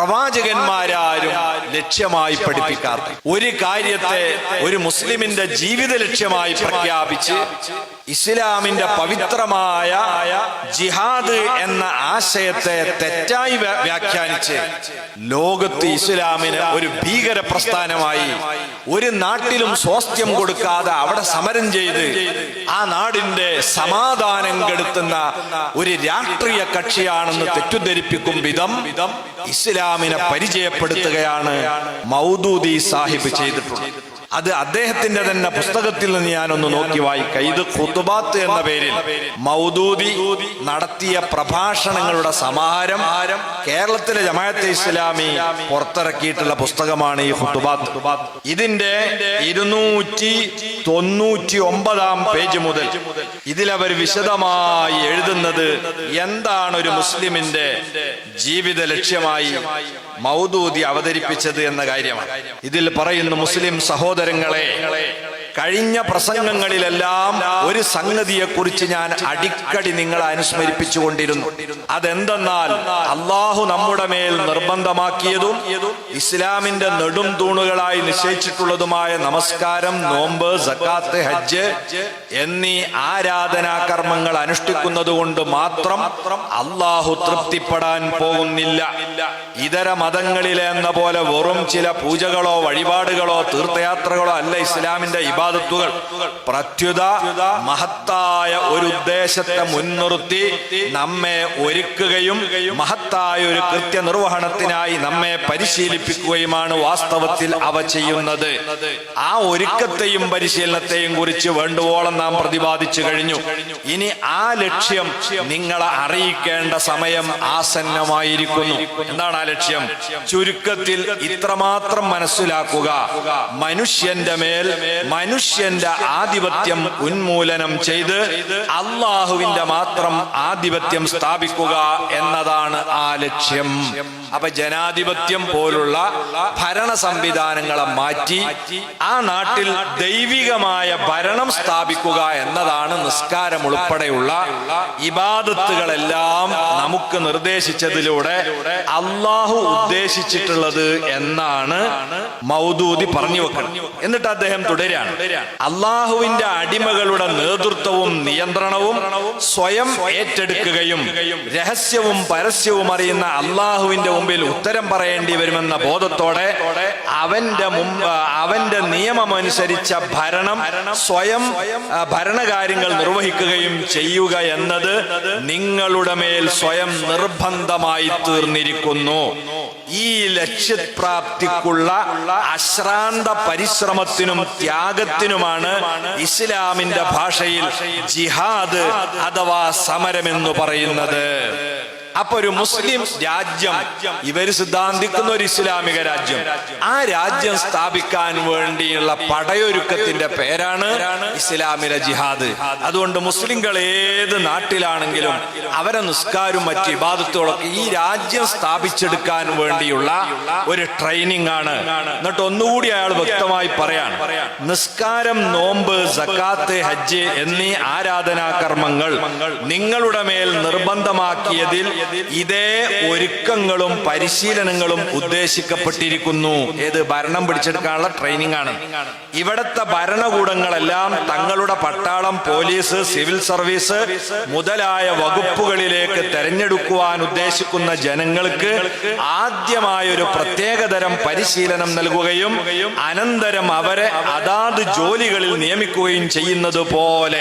പ്രവാചകന്മാരാരും ലക്ഷ്യമായി പഠിപ്പിക്കാത്ത ഒരു കാര്യത്തെ ഒരു മുസ്ലിമിന്റെ ജീവിത ലക്ഷ്യമായി പ്രഖ്യാപിച്ച് ഇസ്ലാമിന്റെ പവിത്രമായ ജിഹാദ് എന്ന ആശയത്തെ തെറ്റായി വ്യാഖ്യാനിച്ച് ലോകത്ത് ഇസ്ലാമിന് ഒരു ഭീകര പ്രസ്ഥാനമായി ഒരു നാട്ടിലും സ്വാസ്ഥ്യം കൊടുക്കാതെ അവിടെ സമരം ചെയ്ത് ആ നാടിന്റെ സമാധാനം കെടുത്തുന്ന ഒരു രാഷ്ട്രീയ കക്ഷിയാണെന്ന് തെറ്റിദ്ധരിപ്പിക്കും വിധം ഇസ്ലാമിനെ പരിചയപ്പെടുത്തുകയാണ് മൗദൂദി സാഹിബ് ചെയ്തിട്ടുള്ളത്. അത് അദ്ദേഹത്തിന്റെ തന്നെ പുസ്തകത്തിൽ നിന്ന് ഞാനൊന്ന് നോക്കി വായിക്കാം. ഇത് ഖുതുബാത്ത് എന്ന പേരിൽ മൗദൂദി നടത്തിയ പ്രഭാഷണങ്ങളുടെ സമാഹാരം കേരളത്തിലെ ജമാഅത്തെ ഇസ്ലാമി പുറത്തിറക്കിയിട്ടുള്ള പുസ്തകമാണ് ഈ ഖുതുബാത്ത്. ഇതിന്റെ ഇരുന്നൂറ്റി തൊണ്ണൂറ്റി ഒമ്പതാം പേജ് മുതൽ ഇതിലവർ വിശദമായി എഴുതുന്നത് എന്താണ് ഒരു മുസ്ലിമിന്റെ ജീവിത ലക്ഷ്യമായി മൗദൂദി അവതരിപ്പിച്ചത് എന്ന കാര്യമാണ്. ഇതിൽ പറയുന്നു മുസ്ലിം സഹോദരങ്ങളെ കഴിഞ്ഞ പ്രസംഗങ്ങളിലെല്ലാം ഒരു സംഗതിയെ കുറിച്ച് ഞാൻ അടിക്കടി നിങ്ങളെ അനുസ്മരിപ്പിച്ചുകൊണ്ടിരുന്നു. അതെന്തെന്നാൽ അള്ളാഹു നമ്മുടെ മേൽ നിർബന്ധമാക്കിയതും ഇസ്ലാമിന്റെ നെടും തൂണുകളായി നിശ്ചയിച്ചിട്ടുള്ളതുമായ നമസ്കാരം നോമ്പ് സക്കാത്ത് ഹജ്ജ് എന്നീ ആരാധനാ കർമ്മങ്ങൾ അനുഷ്ഠിക്കുന്നത് കൊണ്ട് മാത്രം അള്ളാഹു തൃപ്തിപ്പെടാൻ പോകുന്നില്ല. ഇതര മതങ്ങളിലെ എന്ന പോലെ വെറും ചില പൂജകളോ വഴിപാടുകളോ തീർത്ഥയാത്രകളോ അല്ല ഇസ്ലാമിന്റെ ഇബാദത്തുകൾ. പ്രത്യുത മഹത്തായ ഒരു ഉദ്ദേശത്തെ മുൻനിർത്തി നമ്മെ ഒരുക്കുകയും മഹത്തായ ഒരു കൃത്യനിർവഹണത്തിനായി നമ്മെ പരിശീലിപ്പിക്കുകയുമാണ് വാസ്തവത്തിൽ അവ ചെയ്യുന്നത്. ആ ഒരുക്കത്തെയും പരിശീലനത്തെയും കുറിച്ച് വേണ്ടുവോളം നാം പ്രതിപാദിച്ചു കഴിഞ്ഞു. ഇനി ആ ലക്ഷ്യം നിങ്ങളെ അറിയിക്കേണ്ട സമയം ആസന്നമായിരിക്കുന്നു. എന്താണ് ആ ലക്ഷ്യം? ചുരുക്കത്തിൽ ഇത്രമാത്രം മനസ്സിലാക്കുക. മനുഷ്യന്റെ മേൽ മനുഷ്യന്റെ ആധിപത്യം ഉന്മൂലനം ചെയ്ത് അള്ളാഹുവിന്റെ മാത്രം ആധിപത്യം സ്ഥാപിക്കുക എന്നതാണ് ആ ലക്ഷ്യം. അപ്പൊ ജനാധിപത്യം പോലുള്ള ഭരണ സംവിധാനങ്ങളെ മാറ്റി ആ നാട്ടിൽ ദൈവികമായ ഭരണം സ്ഥാപിക്കുക എന്നതാണ് നിസ്കാരം ഉൾപ്പെടെയുള്ള ഇബാദത്തുകളെല്ലാം നമുക്ക് നിർദ്ദേശിച്ചതിലൂടെ അള്ളാഹു ഉദ്ദേശിച്ചിട്ടുള്ളത് എന്നാണ് മൗദൂദി പറഞ്ഞു വെക്കണം. എന്നിട്ട് അദ്ദേഹം തുടരാണ് അള്ളാഹുവിന്റെ അടിമകളുടെ നേതൃത്വവും നിയന്ത്രണവും സ്വയം ഏറ്റെടുക്കുകയും രഹസ്യവും പരസ്യവും അറിയുന്ന അള്ളാഹുവിന്റെ മുമ്പിൽ ഉത്തരം പറയേണ്ടി വരുമെന്ന ബോധത്തോടെ അവന്റെ മുമ്പ് അവന്റെ നിയമമനുസരിച്ച ഭരണം സ്വയം ഭരണകാര്യങ്ങൾ നിർവഹിക്കുകയും ചെയ്യുക എന്നത് നിങ്ങളുടെ മേൽ സ്വയം നിർബന്ധമായി തീർന്നിരിക്കുന്നു. ഈ ലക്ഷ്യപ്രാപ്തിക്കുള്ള അശ്രാന്ത പരിശ്രമത്തിനും ത്യാഗത്തിനുമാണ് ഇസ്ലാമിന്റെ ഭാഷയിൽ ജിഹാദ് അഥവാ സമരമെന്ന് പറയുന്നത്. അപ്പൊ ഒരു മുസ്ലിം രാജ്യം ഇവർ സിദ്ധാന്തിക്കുന്ന ഒരു ഇസ്ലാമിക രാജ്യം. ആ രാജ്യം സ്ഥാപിക്കാൻ വേണ്ടിയുള്ള പടയൊരുക്കത്തിന്റെ പേരാണ് ഇസ്ലാമിലെ ജിഹാദ്. അതുകൊണ്ട് മുസ്ലിംകൾ ഏത് നാട്ടിലാണെങ്കിലും അവരെ നിസ്കാരവും മറ്റു ഇബാദത്തുകളൊക്കെ ഈ രാജ്യം സ്ഥാപിച്ചെടുക്കാൻ വേണ്ടിയുള്ള ഒരു ട്രെയിനിങ് ആണ്. എന്നിട്ട് ഒന്നുകൂടി അയാൾ വ്യക്തമായി പറയാണ് നിസ്കാരം നോമ്പ് സക്കാത്ത് ഹജ്ജ് എന്നീ ആരാധനാ കർമ്മങ്ങൾ നിങ്ങളുടെ മേൽ നിർബന്ധമാക്കിയതിൽ ഇതേ ഒരുക്കങ്ങളും പരിശീലനങ്ങളും ഉദ്ദേശിക്കപ്പെട്ടിരിക്കുന്നു. ഏത്? ഭരണം പിടിച്ചെടുക്കാനുള്ള ട്രെയിനിങ് ആണ്. ഇവിടത്തെ ഭരണകൂടങ്ങളെല്ലാം തങ്ങളുടെ പട്ടാളം പോലീസ് സിവിൽ സർവീസ് മുതലായ വകുപ്പുകളിലേക്ക് തെരഞ്ഞെടുക്കുവാൻ ഉദ്ദേശിക്കുന്ന ജനങ്ങൾക്ക് ആദ്യമായൊരു പ്രത്യേകതരം പരിശീലനം നൽകുകയും അനന്തരം അവരെ അതാത് ജോലികളിൽ നിയമിക്കുകയും ചെയ്യുന്നത് പോലെ.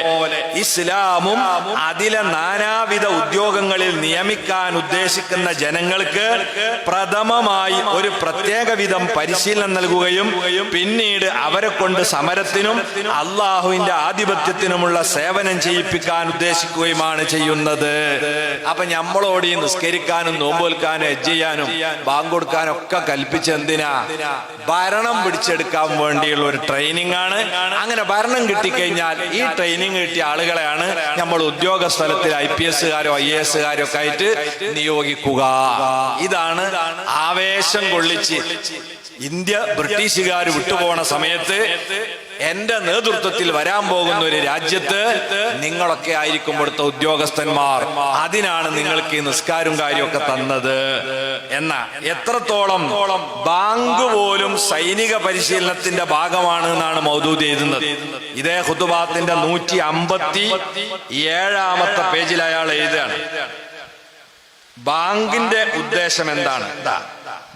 ഇസ്ലാമും അതിലെ നാനാവിധ ഉദ്യോഗങ്ങളിൽ നിയമിക്കാൻ ഉദ്ദേശിക്കുന്ന ജനങ്ങൾക്ക് പ്രഥമമായി ഒരു പ്രത്യേക വിധം പരിശീലനം നൽകുകയും പിന്നീട് അവരെ കൊണ്ട് സമരത്തിനും അള്ളാഹുവിന്റെ ആധിപത്യത്തിനുമുള്ള സേവനം ചെയ്യിപ്പിക്കാൻ ഉദ്ദേശിക്കുകയുമാണ് ചെയ്യുന്നത്. അപ്പൊ നമ്മളോട് ഈ നിസ്കരിക്കാനും നോമ്പോൽക്കാനും എജ് ചെയ്യാനും ബാങ്ക് കൊടുക്കാനും ഒക്കെ കൽപ്പിച്ചെന്തിനാ ഭരണം പിടിച്ചെടുക്കാൻ വേണ്ടിയുള്ള ഒരു ട്രെയിനിങ് ആണ്. അങ്ങനെ ഭരണം കിട്ടിക്കഴിഞ്ഞാൽ ഈ ട്രെയിനിങ് കിട്ടിയ ആളുകളെയാണ് നമ്മൾ ഉദ്യോഗ സ്ഥലത്തിൽ ഐ പി എസ്സുകാരോ ഐ എ ഒക്കെ ആയിട്ട് നിയോഗിക്കുക. ഇതാണ് ആവേശം കൊള്ളിച്ച് ഇന്ത്യ ബ്രിട്ടീഷുകാർ വിട്ടുപോണ സമയത്ത് എന്റെ നേതൃത്വത്തിൽ വരാൻ പോകുന്ന ഒരു രാജ്യത്ത് നിങ്ങളൊക്കെ ആയിരിക്കും ഇവിടുത്തെ ഉദ്യോഗസ്ഥന്മാർ. അതിനാണ് നിങ്ങൾക്ക് ഈ നിസ്കാരും കാര്യമൊക്കെ തന്നത്. എന്ന എത്രത്തോളം ബാങ്ക് പോലും സൈനിക പരിശീലനത്തിന്റെ ഭാഗമാണ് എന്നാണ് മൗദൂദ് എഴുതുന്നത്. ഇതേ ഹുദുബാത്തിന്റെ നൂറ്റി അമ്പത്തി ഏഴാമത്തെ പേജിൽ അയാൾ എഴുതുകയാണ്. ബാങ്കിന്റെ ഉദ്ദേശം എന്താണ്? ദാ,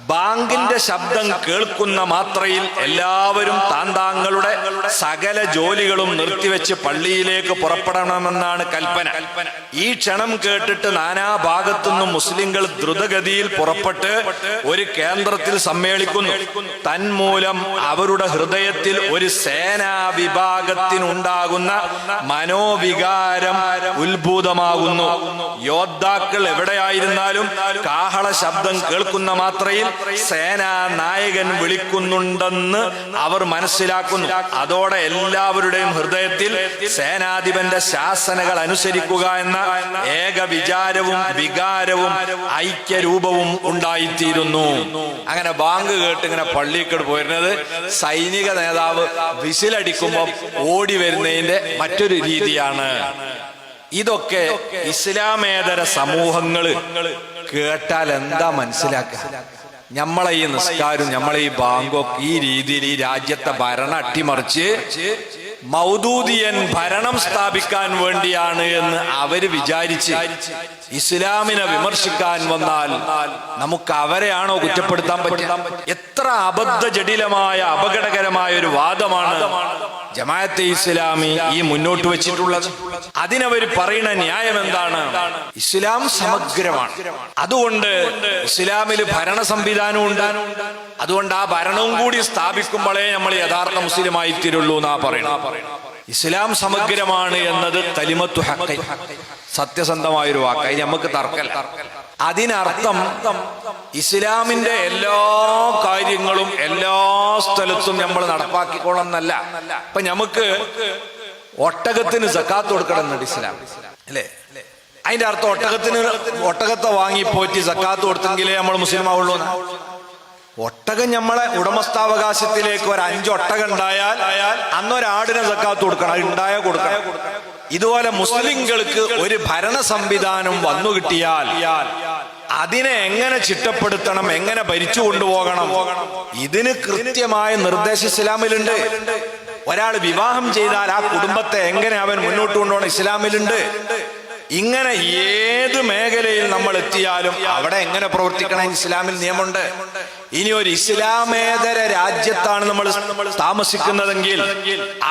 ബാങ്കിന്റെ ശബ്ദം കേൾക്കുന്ന മാത്രയിൽ എല്ലാവരും താന്താങ്ങളുടെ സകല ജോലികളും നിർത്തിവെച്ച് പള്ളിയിലേക്ക് പുറപ്പെടണമെന്നാണ് കൽപ്പന. ഈ ക്ഷണം കേട്ടിട്ട് നാനാ ഭാഗത്തുനിന്നും മുസ്ലിങ്ങൾ ദ്രുതഗതിയിൽ പുറപ്പെട്ട് ഒരു കേന്ദ്രത്തിൽ സമ്മേളിക്കുന്നു. തന്മൂലം അവരുടെ ഹൃദയത്തിൽ ഒരു സേനാ വിഭാഗത്തിനുണ്ടാകുന്ന മനോവികാരം ഉത്ഭൂതമാകുന്നു. യോദ്ധാക്കൾ എവിടെയായിരുന്നാലും കാഹള ശബ്ദം കേൾക്കുന്ന മാത്രയിൽ സേനാ നായകൻ വിളിക്കുന്നുണ്ടെന്ന് അവർ മനസ്സിലാക്കുന്നു. അതോടെ എല്ലാവരുടെയും ഹൃദയത്തിൽ സേനാധിപന്റെ ശാസനകൾ അനുസരിക്കുക എന്ന ഏക വിചാരവും വികാരവും ഐക്യരൂപവും ഉണ്ടായിത്തീരുന്നു. അങ്ങനെ ബാങ്ക് കേട്ട് ഇങ്ങനെ പള്ളിക്കട് പോയിരുന്നത് സൈനിക നേതാവ് വിസിലടിക്കുമ്പോൾ ഓടി വരുന്നതിന്റെ മറ്റൊരു രീതിയാണ്. ഇതൊക്കെ ഇസ്ലാമേതര സമൂഹങ്ങൾ കേട്ടാൽ എന്താ മനസ്സിലാക്കുക? നമ്മളെ ഈ നിസ്കാരം നമ്മളെ ഈ ബാങ്കൊക്കെ ഈ രീതിയിൽ ഈ രാജ്യത്തെ ഭരണം അട്ടിമറിച്ച് മൗദൂദിയൻ ഭരണം സ്ഥാപിക്കാൻ വേണ്ടിയാണ് എന്ന് അവർ വിചാരിച്ച് ഇസ്ലാമിനെ വിമർശിക്കാൻ വന്നാൽ നമുക്ക് അവരെയാണോ കുറ്റപ്പെടുത്താൻ പറ്റുക? അബദ്ധ ജടിലമായ അപകടകരമായ ഒരു വാദമാണ് ജമാഅത്തെ ഇസ്ലാമി ഈ മുന്നോട്ട് വെച്ചിട്ടുള്ളത്. അതിനവർ പറയുന്ന ന്യായം എന്താണ്? ഇസ്ലാം സമഗ്രമാണ്. അതുകൊണ്ട് ഇസ്ലാമിൽ ഭരണ സംവിധാനം ഉണ്ട്. അതുകൊണ്ട് ആ ഭരണവും കൂടി സ്ഥാപിക്കുമ്പോഴേ നമ്മൾ യഥാർത്ഥ മുസ്ലിമായി തീരുള്ളൂ എന്നാ പറയണ ഇസ്ലാം സമഗ്രമാണ് എന്നത് തലിമത്തു ഹക്കൈ. സത്യസന്ധമായൊരു വാക്കായി നമുക്ക് തർക്കല്ല. അതിനർത്ഥം ഇസ്ലാമിന്റെ എല്ലാ കാര്യങ്ങളും എല്ലാ സ്ഥലത്തും നമ്മൾ നടപ്പാക്കിക്കോളണം എന്നല്ല ഇപ്പൊ നമുക്ക് ഒട്ടകത്തിന് സക്കാത്ത് കൊടുക്കണം എന്നുണ്ട് ഇസ്ലാം. അല്ലേ? അതിന്റെ അർത്ഥം ഒട്ടകത്തിന് ഒട്ടകത്തെ വാങ്ങി പോറ്റി സക്കാത്ത് കൊടുത്തെങ്കിലേ നമ്മൾ മുസ്ലിം ആവുള്ളൂ ഒട്ടകം നമ്മളെ ഉടമസ്ഥാവകാശത്തിലേക്ക് ഒരു അഞ്ച് ഒട്ടകം ഉണ്ടായാൽ അന്നൊരാടിനെ സക്കാത്ത് കൊടുക്കണം ഉണ്ടായ കൊടുക്കണം. ഇതുപോലെ മുസ്ലിങ്ങൾക്ക് ഒരു ഭരണ സംവിധാനം വന്നു കിട്ടിയാൽ അതിനെ എങ്ങനെ ചിട്ടപ്പെടുത്തണം എങ്ങനെ ഭരിച്ചു കൊണ്ടുപോകണം? ഇതിന് കൃത്യമായ നിർദ്ദേശം ഇസ്ലാമിലുണ്ട്. ഒരാൾ വിവാഹം ചെയ്താൽ ആ കുടുംബത്തെ എങ്ങനെ അവൻ മുന്നോട്ട് കൊണ്ടുപോകണം ഇസ്ലാമിലുണ്ട്. ഇങ്ങനെ ഏത് മേഖലയിൽ നമ്മൾ എത്തിയാലും അവിടെ എങ്ങനെ പ്രവർത്തിക്കണം ഇസ്ലാമിൽ നിയമമുണ്ട്. ഇനി ഒരു ഇസ്ലാമേതര രാജ്യത്താണ് നമ്മൾ താമസിക്കുന്നതെങ്കിൽ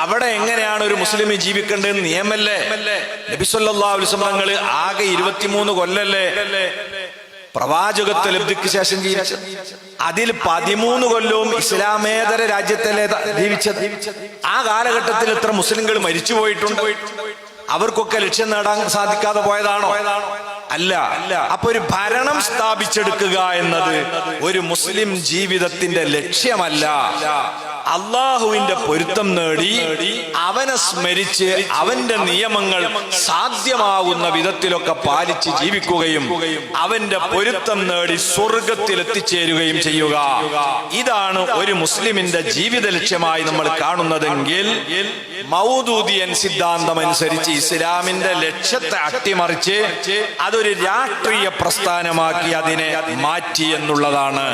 അവിടെ എങ്ങനെയാണ് ഒരു മുസ്ലിം ജീവിക്കേണ്ടത് നിയമല്ലേ? നബിസ്വല്ലാ ആകെ ഇരുപത്തിമൂന്ന് കൊല്ലല്ലേ? പ്രവാചകത്വ ലബ്ധിക്ക് ശേഷം ജീവിച്ചത്. അതിൽ പതിമൂന്ന് കൊല്ലവും ഇസ്ലാമേതര രാജ്യത്തിലെ ജീവിച്ചത്. ആ കാലഘട്ടത്തിൽ എത്ര മുസ്ലിങ്ങൾ മരിച്ചു പോയിട്ടുണ്ട് അവർക്കൊക്കെ ലക്ഷ്യം നേടാൻ സാധിക്കാതെ പോയതാണോ? അല്ല. അപ്പൊ ഒരു ഭരണം സ്ഥാപിച്ചെടുക്കുക എന്നത് ഒരു മുസ്ലിം ജീവിതത്തിന്റെ ലക്ഷ്യമല്ല. അള്ളാഹുവിന്റെ പൊരുത്തം നേടി അവനെ സ്മരിച്ച് അവന്റെ നിയമങ്ങൾ സാധ്യമാകുന്ന വിധത്തിലൊക്കെ പാലിച്ച് ജീവിക്കുകയും അവന്റെ പൊരുത്തം നേടി സ്വർഗത്തിൽ എത്തിച്ചേരുകയും ചെയ്യുക. ഇതാണ് ഒരു മുസ്ലിമിന്റെ ജീവിത ലക്ഷ്യമായി നമ്മൾ കാണുന്നതെങ്കിൽ മൗദൂദിയൻ സിദ്ധാന്തം അനുസരിച്ച് ഇസ്ലാമിന്റെ ലക്ഷ്യത്തെ അട്ടിമറിച്ച് അതൊരു രാഷ്ട്രീയ പ്രസ്ഥാനമാക്കി അതിനെ മാറ്റി എന്നുള്ളതാണ്.